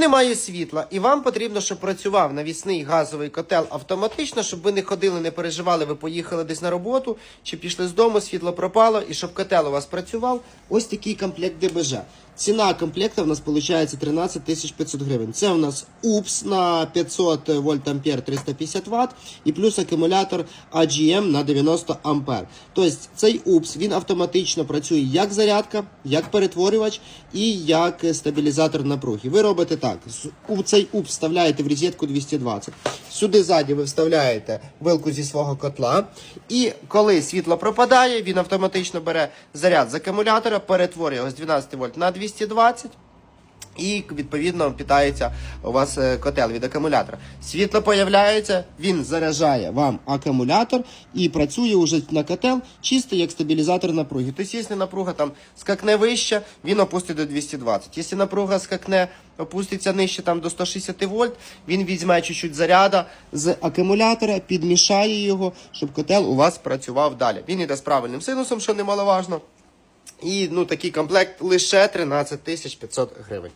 немає світла, і вам потрібно, щоб працював навісний газовий котел автоматично, щоб ви не ходили, не переживали, ви поїхали десь на роботу чи пішли з дому, світло пропало, і щоб котел у вас працював. Ось такий комплект ДБЖ. Ціна комплекта в нас виходить 13 тисяч 500 гривень. Це у нас УПС на 500 вольт ампер 350 Вт і плюс акумулятор AGM на 90 ампер. Тобто цей УПС він автоматично працює як зарядка, як перетворювач і як стабілізатор напруги. Ви робите так: з- у цей УП вставляєте в розетку 220. Сюди ззаді ви вставляєте вилку зі свого котла. І коли світло пропадає, він автоматично бере заряд з акумулятора, перетворює його з 12 вольт на 220. І відповідно питається у вас е, котел від акумулятора. Світло появляється, він заряджає вам акумулятор і працює уже на котел чисто як стабілізатор напруги. Тобто, якщо напруга там скакне вище, він опустить до 220. Якщо напруга скакне, опуститься нижче там до 160 вольт, він візьме чуть-чуть заряда з акумулятора, підмішає його, щоб котел у вас працював далі. Він іде з правильним синусом, що немаловажно. І ну, такий комплект лише 13 тисяч 500 гривень.